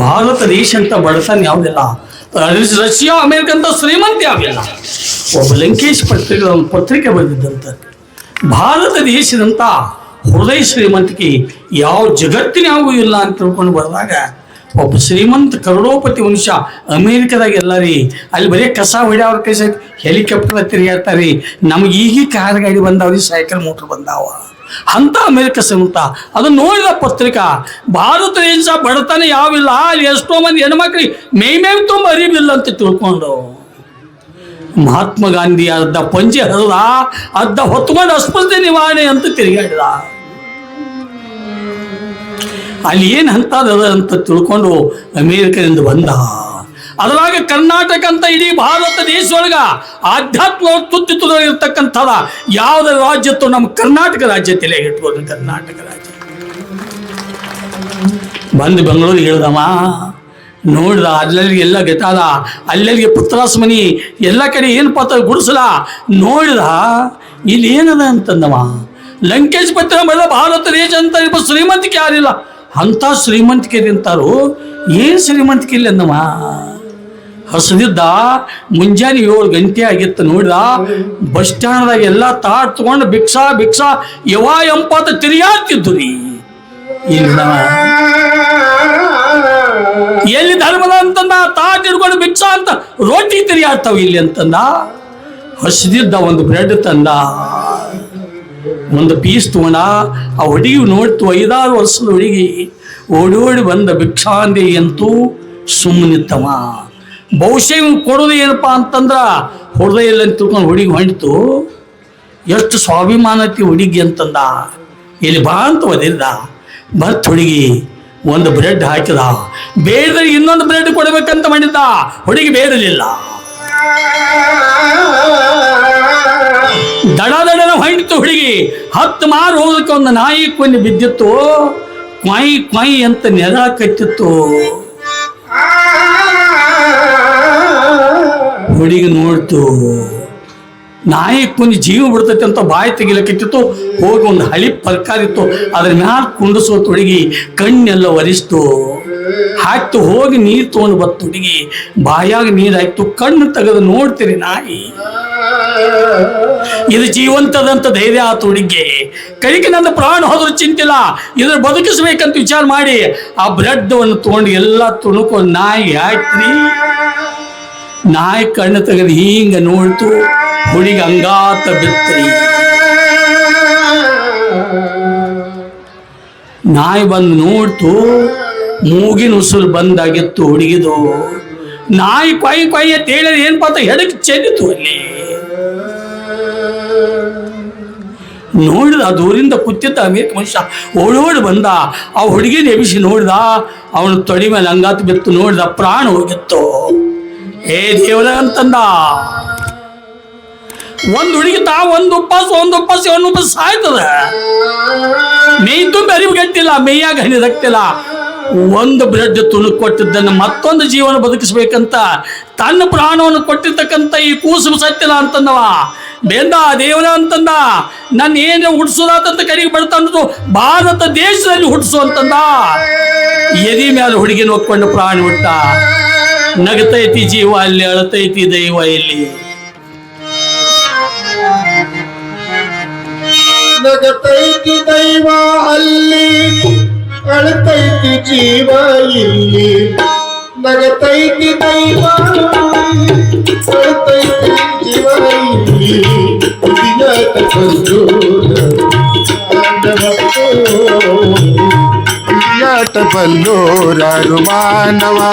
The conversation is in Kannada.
ಭಾರತ ದೇಶ ಅಂತ ಬಡತನ ಯಾವುದಿಲ್ಲ? ರಷ್ಯಾ, ಅಮೇರಿಕ ಅಂತ ಶ್ರೀಮಂತ ಯಾವಿಲ್ಲ ಒಬ್ಬ ಲಂಕೇಶ್ ಪತ್ರಿಕೆ, ಒಂದು ಪತ್ರಿಕೆ ಬರೆದಿದ್ದಂತ. ಭಾರತ ದೇಶದಂತ ಹೃದಯ ಶ್ರೀಮಂತಿಕೆ ಯಾವ ಜಗತ್ತಿನಾಗೂ ಇಲ್ಲ ಅಂತ ತಿಳ್ಕೊಂಡು ಬರೆದಾಗ, ಒಬ್ಬ ಶ್ರೀಮಂತ ಕರೋಡೋಪತಿ ಮನುಷ್ಯ ಅಮೇರಿಕದಾಗ ಎಲ್ಲರಿ, ಅಲ್ಲಿ ಬರೀ ಕಸ ಹೊಡ್ಯಾವ್ರ ಕೈ ಹೆಲಿಕಾಪ್ಟರ್ ತಿರುಗಾಡ್ತಾರೆ ನಮ್ಗೆ ಈಗ ಕಾರ್ ಗಾಡಿ ಬಂದಾವ್ರಿ, ಸೈಕಲ್, ಮೋಟ್ರ್ ಬಂದಾವ. ಅಂತ ಅಮೇರಿಕ ಶ್ರೀಮಂತ ಅದು ನೋಡಿದ ಪತ್ರಿಕಾ, ಭಾರತ ದೇಶ ಬಡತನ ಯಾವಿಲ್ಲ, ಅಲ್ಲಿ ಎಷ್ಟೋ ಮಂದಿ ಹೆಣ್ಮಕ್ಳಿ ಮೈ ಮೇ ತುಂಬ ಅರಿವಿಲ್ಲ ಅಂತ ತಿಳ್ಕೊಂಡು. ಮಹಾತ್ಮ ಗಾಂಧಿ ಅರ್ಧ ಪಂಚೆ ಹರಿದ, ಅರ್ಧ ಹೊತ್ಕೊಂಡು ಅಸ್ಪೃಶ್ಯ ನಿವಾರಣೆ ಅಂತ ತಿರುಗಾಡಿದ. ಅಲ್ಲಿ ಏನು ಅಂತದ ಅಂತ ತಿಳ್ಕೊಂಡು ಅಮೇರಿಕದಿಂದ ಬಂದ. ಅದರಾಗ ಕರ್ನಾಟಕ ಅಂತ ಇಡೀ ಭಾರತ ದೇಶದೊಳಗ ಆಧ್ಯಾತ್ಮ ತುತ್ತಿತ್ತು ಇರ್ತಕ್ಕಂಥದ ಯಾವುದೇ ರಾಜ್ಯತ್ತು ನಮ್ಮ ಕರ್ನಾಟಕ ರಾಜ್ಯ ತಲೆಗೆ ಇಟ್ಬೋದು ಕರ್ನಾಟಕ ರಾಜ್ಯ. ಬಂದು ಬೆಂಗಳೂರಿಗೆ ಹೇಳ್ದಮ್ಮ, ನೋಡ್ದ ಅಲ್ಲಲ್ಲಿ ಎಲ್ಲ ಗೆತಾದ ಅಲ್ಲಲ್ಲಿಗೆ ಪುತ್ರಾಸ ಮನಿ ಎಲ್ಲ ಕಡೆ ಏನು ಪತ್ರ ಗುಡಿಸಲ ನೋಡಿದ ಇಲ್ಲಿ ಏನದ ಅಂತಂದವ ಲಂಕೇಶ್ ಪತ್ರ ಮೇಲೆ ಭಾರತ ದೇಶ ಅಂತ ಇಬ್ಬ ಶ್ರೀಮಂತಿಕೆ ಯಾರಿಲ್ಲ, ಅಂಥ ಶ್ರೀಮಂತಿಕೆ ಅಂತಾರು ಏನು ಶ್ರೀಮಂತಿಕೆ ಇಲ್ಲ ಅಂದವ ಹಸದಿದ್ದ ಮುಂಜಾನೆ ಏಳು ಗಂಟೆ ಆಗಿತ್ತು ನೋಡಿದ ಬಸ್ ಸ್ಟ್ಯಾಂಡ್ದಾಗ ಎಲ್ಲ ತಾಟ್ ತಗೊಂಡು ಭಿಕ್ಷಾ ಭಿಕ್ಷಾ ಯವಾ ಎಂಪಾತ ತಿರುಗಾಡ್ತಿದ್ದು ರೀ. ಇಲ್ಲ ಎಲ್ಲಿ ಧರ್ಮದ ಅಂತಂದ ತಾಟ್ ಹಿಡ್ಕೊಂಡು ಭಿಕ್ಷಾ ಅಂತ ರೋಟಿ ತಿರುಗಾಡ್ತಾವ ಇಲ್ಲಿ ಅಂತಂದ. ಹಸಿದಿದ್ದ ಒಂದು ಬ್ರೆಡ್ ತಂದ. ಒಂದು ಪೀಸ್ ತಗೊಂಡ, ಆ ಹುಡುಗಿ ನೋಡ್ತು, ಐದಾರು ವರ್ಷದ ಹುಡುಗಿ ಓಡೋಡಿ ಬಂದ ಭಿಕ್ಷಾಂದಿ ಅಂತೂ ಸುಮ್ಮನಿತ್ತವ. ಬಹುಶಃ ಇವ್ನು ಕೊಡೋದು ಏನಪ್ಪ ಅಂತಂದ್ರೆ ಹೊಡೆದ ಇಲ್ಲ ಅಂತ ತಿಳ್ಕೊಂಡು ಹುಡುಗಿ ಹೊಂಟಿತು. ಎಷ್ಟು ಸ್ವಾಭಿಮಾನತಿ ಹುಡುಗಿ ಅಂತಂದ. ಇಲ್ಲಿ ಬಾ ಅಂತ ಒದಿದ್ದ. ಬರ್ತ ಹುಡುಗಿ ಒಂದು ಬ್ರೆಡ್ ಹಾಕಿದ. ಬೇಡದ್ರೆ ಇನ್ನೊಂದು ಬ್ರೆಡ್ ಕೊಡಬೇಕಂತ ಮಾಡಿದ್ದ. ಹುಡುಗಿ ಬೇಡಲಿಲ್ಲ. ದಡ ದಡನ ಹೊಂಟಿತು ಹುಡುಗಿ. ಹತ್ತು ಮಾರು ಹೋಗೋದಕ್ಕೆ ಒಂದು ನಾಯಿ ಕೊನೆ ಬಿದ್ದಿತ್ತು. ಕ್ವಾಯಿ ಕ್ವಾಯಿ ಅಂತ ನೆರ ಕತ್ತಿತ್ತು ನೋಡ್ತು ನಾಯಿ ಕುಂದು ಜೀವ ಬಿಡ್ತೈತೆ ಅಂತ ಬಾಯಿ ತೆಗಿಲಕ್ಕಿತ್ತು ಹೋಗಿ ಒಂದು ಹಳಿ ಪರ್ಕಾರಿತ್ತು ಅದ್ರ ಮ್ಯಾಲ ಕುಂಡಿಸೋ ತೊಡಗಿ ಕಣ್ಣೆಲ್ಲ ಒರಿಸ್ತು. ಹಾಕ್ತು, ಹೋಗಿ ನೀರು ತೊಗೊಂಡು ಬತ್ತು ಹುಡುಗಿ ಬಾಯಾಗ ನೀರು ಹಾಕ್ತು, ಕಣ್ಣು ತೆಗೆದು ನೋಡ್ತೀರಿ ನಾಯಿ. ಇದು ಜೀವಂತದಂತ ಧೈರ್ಯ ಆತು ಹುಡುಗಿ ಕೈಗೆ ನನ್ನ ಪ್ರಾಣ ಹೋದ್ರೂ ಚಿಂತಿಲ್ಲ, ಇದ್ರ ಬದುಕಿಸ್ಬೇಕಂತ ವಿಚಾರ ಮಾಡಿ, ಆ ಬ್ರೆಡ್ ಅನ್ನು ತಗೊಂಡು ಎಲ್ಲ ತುಣುಕೊಂಡು ನಾಯಿ ಹಾಕ್ರಿ ನಾಯಿ ಕಣ್ಣು ತೆಗೆದು ಹಿಂಗ ನೋಡ್ತು ಹುಡುಗಿ ಹಂಗಾತ ಬಿತ್ತರಿ ನಾಯಿ ಬಂದು ನೋಡ್ತು, ಮೂಗಿನ ಉಸುರು ಬಂದಾಗಿತ್ತು, ಹುಡುಗಿದು. ನಾಯಿ ಕೊಯ್ ಕೊಯ್ ಅಂತ ಹೇಳಿದ್ರೆ ಏನ್ ಪಾತ ಹೆಡಕ್ ಚೆಲ್ಲಿತು ಅಲ್ಲಿ. ನೋಡಿದ ದೂರಿಂದ ಕೂತಿದ್ದ ಅಮೇರಿಕ ಮನುಷ್ಯ ಓಡೋಡಿ ಬಂದ. ಆ ಹುಡುಗಿನ ಎಬಿಸಿ ನೋಡ್ದ, ಅವನು ತೊಡಿ ಮೇಲೆ ಅಂಗಾತ ಬಿತ್ತು, ನೋಡ್ದ ಪ್ರಾಣ ಹೋಗಿತ್ತು. ಏ ದೇವರ ಅಂತಂದ. ಒಂದು ಹುಡುಗಿ ತಾ ಒಂದು ಉಪ್ಪಾಸ ಒಂದು ಉಪ್ಪಾಸ ಒಂದು ಉಪ್ಪಾಸ ಸಾಯ್ತದ ಮೇಯ್ ತುಂಬ ಅರಿವು ಗಟ್ಟಿಲ್ಲ ಮೇಯಾಗ ಹನಿ ರಕ್ತಿಲ್ಲ ಒಂದು ಬ್ರೆಡ್ ತುಣುಕು ಕೊಟ್ಟಿದ್ದನ್ನು ಮತ್ತೊಂದು ಜೀವನ ಬದುಕಿಸ್ಬೇಕಂತ, ತನ್ನ ಪ್ರಾಣವನ್ನು ಕೊಟ್ಟಿರ್ತಕ್ಕಂಥ ಈ ಕೂಸು ಸತ್ತಿಲ್ಲ ಅಂತಂದವ. ಬೇಂದ, ದೇವರ ಅಂತಂದ. ನನ್ನ ಏನು ಹುಡ್ಸೋದಾತಂತ ಕರಿಗೆ ಬಡ್ತಂದ್ರು ಭಾರತ ದೇಶದಲ್ಲಿ ಹುಡ್ಸು ಅಂತಂದ. ಎದಿ ಮೇಲೆ ಹುಡುಗಿನ ಒಕ್ಕೊಂಡು ಪ್ರಾಣಿ ಹುಟ್ಟ. ನಗತೈತಿ ಜೀವ ಅಲ್ಲಿ ಅಳತೈತಿ ದೈವ ಇಲ್ಲಿ ನಗತೈತಿ ದೈವ ಅಲ್ಲಿ ಅಳತೈತಿ ಜೀವ ಇಲ್ಲಿ ನಗತೈತಿ ದೈವ ಅಳತೈತಿ ಜೀವ ಇಲ್ಲಿ ದಿನಕ ಬಂದೂರ पल्लो रारू मानवा